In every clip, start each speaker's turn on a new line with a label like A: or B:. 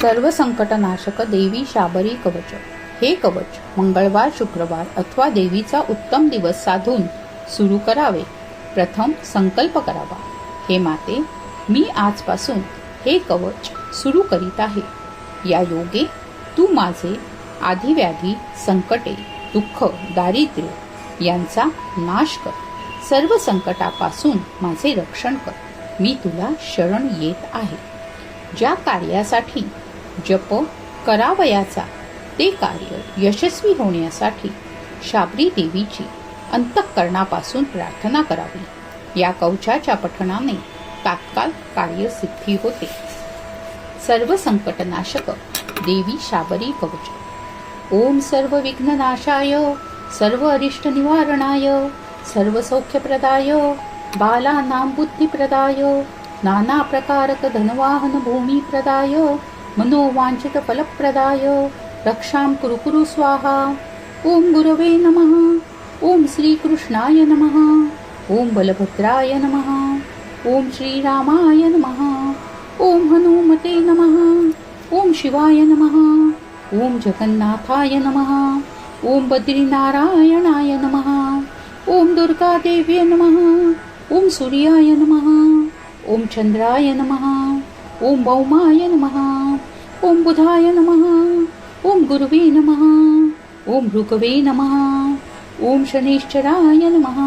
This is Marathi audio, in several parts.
A: सर्व संकटनाशक देवी शाबरी कवच. हे कवच मंगळवार शुक्रवार अथवा देवीचा उत्तम दिवस साधून सुरू करावे. प्रथम संकल्प करावा. हे माते मी आजपासून हे कवच सुरू करीत आहे. या योगे तू माझे आधिव्याधी संकटे दुःख दारिद्र्य यांचा नाश कर. सर्व संकटापासून माझे रक्षण कर. मी तुला शरण येत आहे. ज्या कार्यासाठी जप करावयाचा. ते कार्य यशस्वी होण्यासाठी शाबरी देवीची अंतःकरणापासून प्रार्थना करावी. या कवचाच्या पठणाने तात्काळ कार्यसिद्धी होते. सर्व संकटनाशक देवी शाबरी कवच. ओम सर्व विघ्ननाशाय सर्व अरिष्ट निवारणाय सर्व सौख्यप्रदाय बालानां बुद्धिप्रदाय नाना प्रकारक धनवाहन भूमी प्रदाय फलप्रदाय रक्षां कुरु कुरु स्वाहा ओम गुरवे नमः ओम श्रीकृष्णाय नमः ओम बलभद्राय नमः ओम श्रीरामाय नमः ओम हनुमते नमः ओम शिवाय नमः ओम जगन्नाथाय नमः ओम बद्रीनारायणाय नमः ओम दुर्गादेव्ये नमः ओम सूर्याय नमः ओम चंद्राय नमः ओम भौमाय नमः ओम बुधाय नमः। ओम गुरुवे नमः। ओम भृगवे नमः। ओम शनेश्चराय नमः।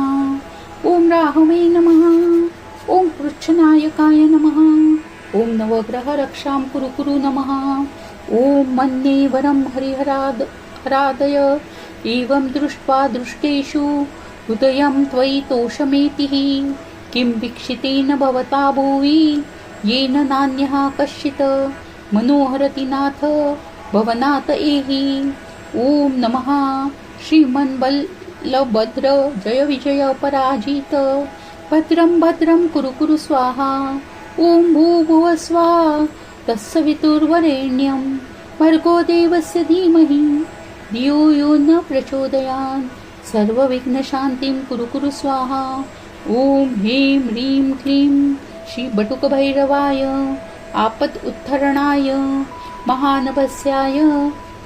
A: ओम राहवे नमः। ओम पृच्छनायकाय नमः। ओम नवग्रह रक्षां कुरु कुरु नमः। ओम मन्ये वरं हरिहराद हरादय। एवं दृष्ट्वा दृष्टेषु हृदयं त्वयि तोषमेतिः। किं वीक्षितेन भवता भुवि? येन नान्यः कश्चित् मनोहरति नाथ भवनाथ एहि। ॐ नमः। श्रीमन्बल्लभद्र जय विजय पराजित। भद्रं भद्रं कुरु कुरु स्वाहा। ॐ भूभुव स्वाहा। तत्सवितुर्वरेण्यं भर्गो देवस्य धीमहि। धियो यो न प्रचोदयात् सर्वविघ्नशान्तिं कुरु कुरु स्वाहा। ॐ ह्रीं ह्रीं क्लीं। श्रीबटुकभैरवाय। आपत् उत्थरणाय महानभस्याय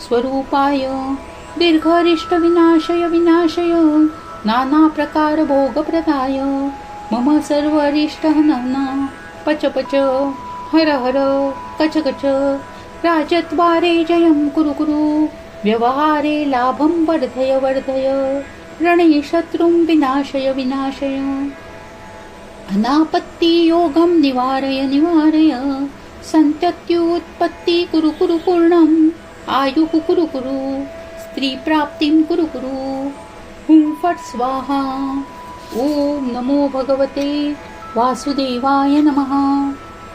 A: स्वरूपाय दीर्घरिष्टविनाशय विनाशय नानाप्रकारभोगप्रदाय मम सर्वरिष्टहनन पच पच हर हर कच कच राजद्वारे जयं कुरु कुरु व्यवहारे लाभं वर्धय वर्धय रणे शत्रुं विनाशय विनाशय। अनापत्तियोगं निवारय निवारय। सन्त्यत्युत्पत्ति कुरु कुरु पूर्णम्। आयुः कुरु कुरु। स्त्रीप्राप्तिं कुरु कुरु। हुं फट् स्वाहा। ॐ नमो भगवते वासुदेवाय नमः।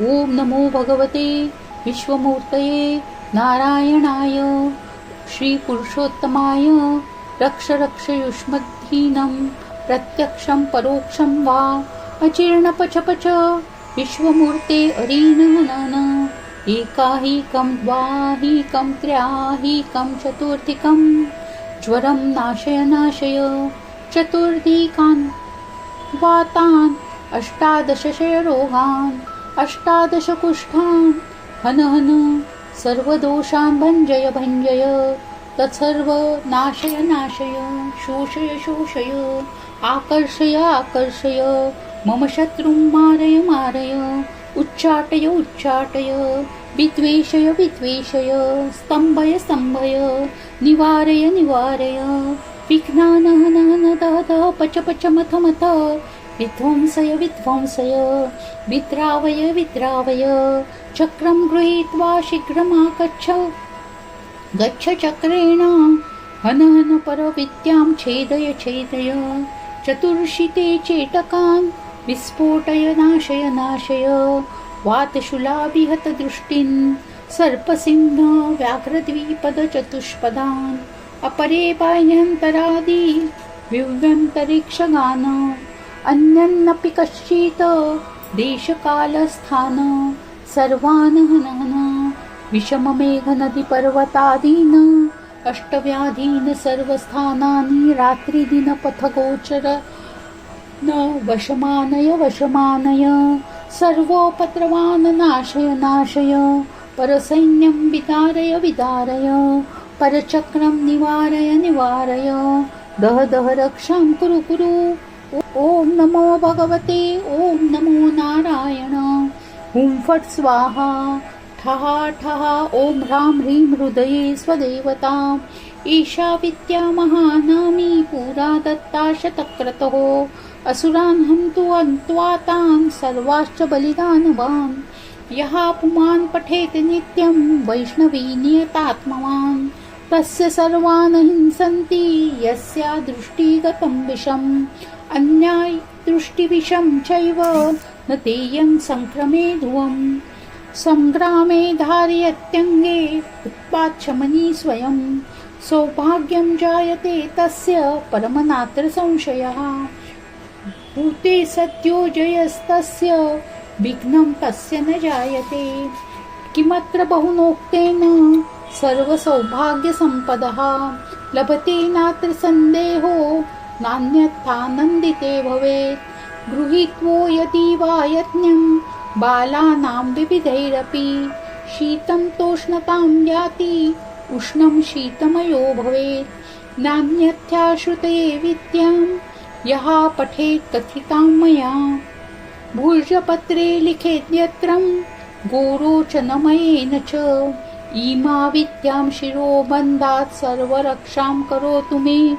A: ॐ नमो भगवते विश्वमूर्तये नारायणाय। श्रीपुरुषोत्तमाय रक्ष रक्ष युष्मद्धीनं प्रत्यक्षं परोक्षं वा अजीर्णपचपच विश्वमूर्ते अरीनहनन एकाहीकं द्वाहीकं त्र्याहीकं चतुर्थिकं। ज्वरं नाशय नाशय। चतुर्धिकान् वातान्। अष्टादशशयरोगान् अष्टादशकुष्ठान्। हन हन। सर्वदोषान् भञ्जय भञ्जय तत्सर्व नाशय नाशय शोषय शोषय आकर्षय आकर्षय मम शत्रुं मारय मारय उच्चाटय उच्चाटय विद्वेषय विद्वेषय स्तम्भय स्तम्भय निवारय निवारय विघ्नान् हन हन दह दह पच पच मथ मथ विध्वंसय विध्वंसय विद्रावय विद्रावय चक्रं गृहीत्वा शीघ्रमागच्छ गच्छ चक्रेण हन हन परविद्यां छेदय। छेदय चतुर्षिते चेटकान् विस्फोटय नाशय नाशय। वातशूलाभिहत दृष्टिन् सर्पसिंह व्याघ्रद्विपदचतुष्पदान् अपरे बाह्यन्तरादि विव्यन्तरिक्षगान अन्यन्नपि कश्चित् देशकालस्थान सर्वान् हनन विषममेघनदीपर्वतादीन अष्टव्याधीन सर्वस्थानानि रात्रिदिनपथगोचर न वशमानय वशमानय सर्वोपद्रवान् नाशय नाशय परसैन्यं विदारय विदारय परचक्रं निवारय निवारय दह दह रक्षां कुरु कुरु। ॐ नमो भगवते ॐ नमो नारायण। हुं फट् स्वाहा। ठहा ठहा ॐ ह्रां ह्रीं हृदये स्वदेवताम्। एषा विद्या महानामी पुरा दत्ता शतक्रतुः। असुरान् हन्तु अन्त्वातान् सर्वाश्च बलिदानवान्। यः पुमान् पठेत् नित्यं वैष्णवी नियतात्मवान्। तस्य सर्वान् हिंसन्ति यस्या दृष्टिगतं विषम्। अन्याय दृष्टिविषं चैव न तेयं सङ्क्रमे ध्रुवम् सङ्ग्रामे धारयत्यङ्गे उत्पाच्छमनी स्वयं। सौभाग्यं जायते तस्य परमनात्र संशयः भूते सत्यो जयस्तस्य विघ्नं तस्य न जायते। किमत्र बहुनोक्तेन सर्वसौभाग्यसम्पदः। लभते नात्र सन्देहो नान्यथानन्दिते भवेत्। गृहीत्वो यदि वा यज्ञं बालानां विविधैरपि शीतं तोष्णतां याति उष्णं शीतमयो भवेत्। नान्यथ्याश्रुते विद्यां यः पठेत् कथितां मया। भुर्जपत्रे लिखेत् यत्रं गोरोचनमयेन च। इमा विद्यां शिरोबन्धात् सर्वरक्षां करोतु मे।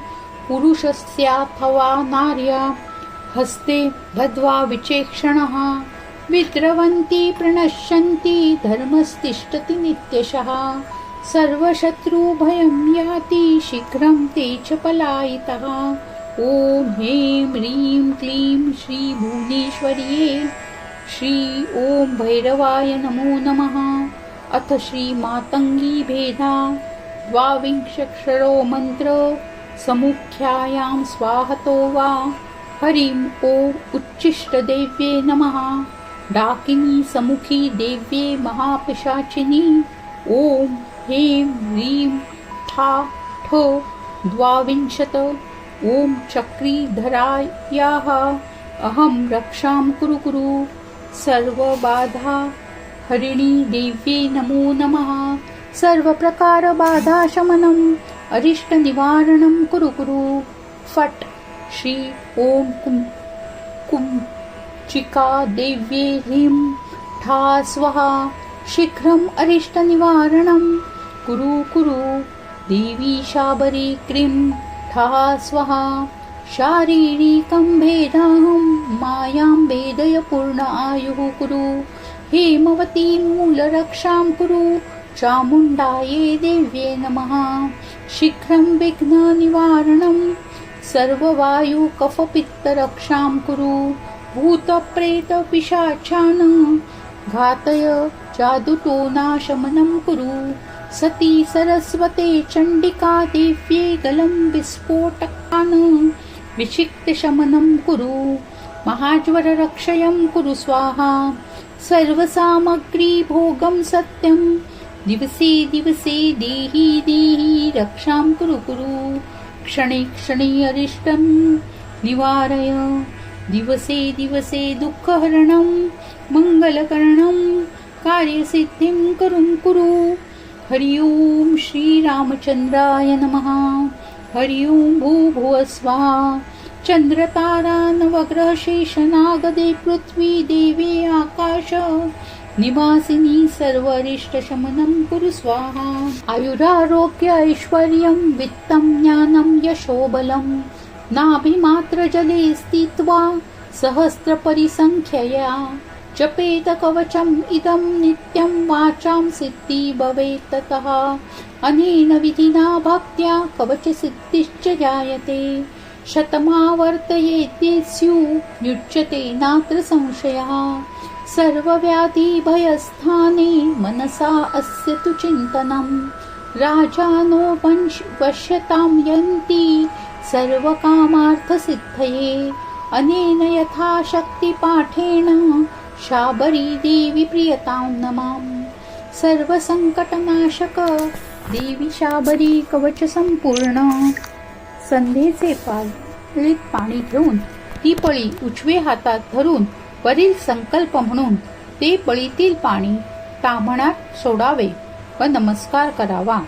A: पुरुषस्याथवा नार्या हस्ते भद्वा विचेक्षणः। विद्रवन्ति प्रणश्यन्ति धर्मस्तिष्ठति नित्यशः। सर्वशत्रुभयं याति शीघ्रं ते च पलायितः। ॐ ह्रीं ह्रीं क्लीं श्रीभुवनेश्वर्ये। श्री ॐ भैरवाय नमो नमः। अथ श्रीमातङ्गी भेदा। द्वाविंशक्षरो मन्त्र समुख्यायां स्वाहतो वा। हरिं ॐ उच्चिष्टदेव्ये नमः डाकिनी समुखी देव्ये महापिशाचिनी। ॐ ह्रीं ह्रीं ठा ठो द्वाविंशत। ॐ चक्रीधरायाः। अहं रक्षां कुरु कुरु। सर्वबाधा हरिणी देव्ये नमो नमः। सर्वप्रकारबाधाशमनम् अरिष्टनिवारणं कुरु कुरु। फट् श्री ॐ कुं कुञ्चिका देव्ये ह्रीं ठा स्वहा शीघ्रम् अरिष्टनिवारणं। कुरु कुरु देवी शाबरी क्रीं ठः स्वहा शारीरिकं भेदाहं मायां भेदय पूर्ण आयुः कुरु। हेमवती मूलरक्षां कुरु चामुण्डायै देव्ये नमः। शीघ्रं विघ्ननिवारणं सर्ववायुकफपित्तरक्षां कुरु भूतप्रेतपिशाचान् घातय जादुटोनाशमनं कुरु। सती सरस्वते चण्डिका देव्ये गलं विस्फोटकान् विषिक्तशमनं कुरु। महाज्वररक्षयं कुरु स्वाहा। सर्वसामग्री भोगं सत्यं। दिवसे दिवसे देहि देहि रक्षां कुरु कुरु। क्षणे क्षणे अरिष्टं निवारय। दिवसे दिवसे दुःखहरणं मङ्गलकरणं कार्यसिद्धिं करुं कुरु। हरि ओं श्रीरामचन्द्राय नमः। हरि ओं भूभुवस्वाहा चन्द्रतारा नवग्रह शेषनागदे पृथ्वी देवे आकाश। निवासिनी सर्वरिष्टशमनं कुरु स्वाहा। आयुरारोग्य ऐश्वर्यं वित्तं ज्ञानं यशोबलं। नाभिमात्रजले स्थित्वा सहस्रपरिसङ्ख्यया जपेत कवचम् इदं नित्यं वाचां सिद्धि भवेत् ततः। अनेन विधिना भक्त्या कवचसिद्धिश्च जायते। शतमावर्तयेद्येस्युच्यते नात्र संशयः। सर्वव्याधिभयस्थाने मनसा अस्य तु चिन्तनं राजानो वंश वश्यतां यन्ति सर्वकामार्थसिद्धये अनेन यथाशक्तिपाठेन शाबरी देवी प्रियतां नमाम्। सर्वसंकटनाशक देवी शाबरी कवच संपूर्ण। संधेचे पालीत पाणी घेऊन ती पळी उजवे हातात धरून वरील संकल्प म्हणून ते पळीतील पाणी ताम्हणात सोडावे व नमस्कार करावा.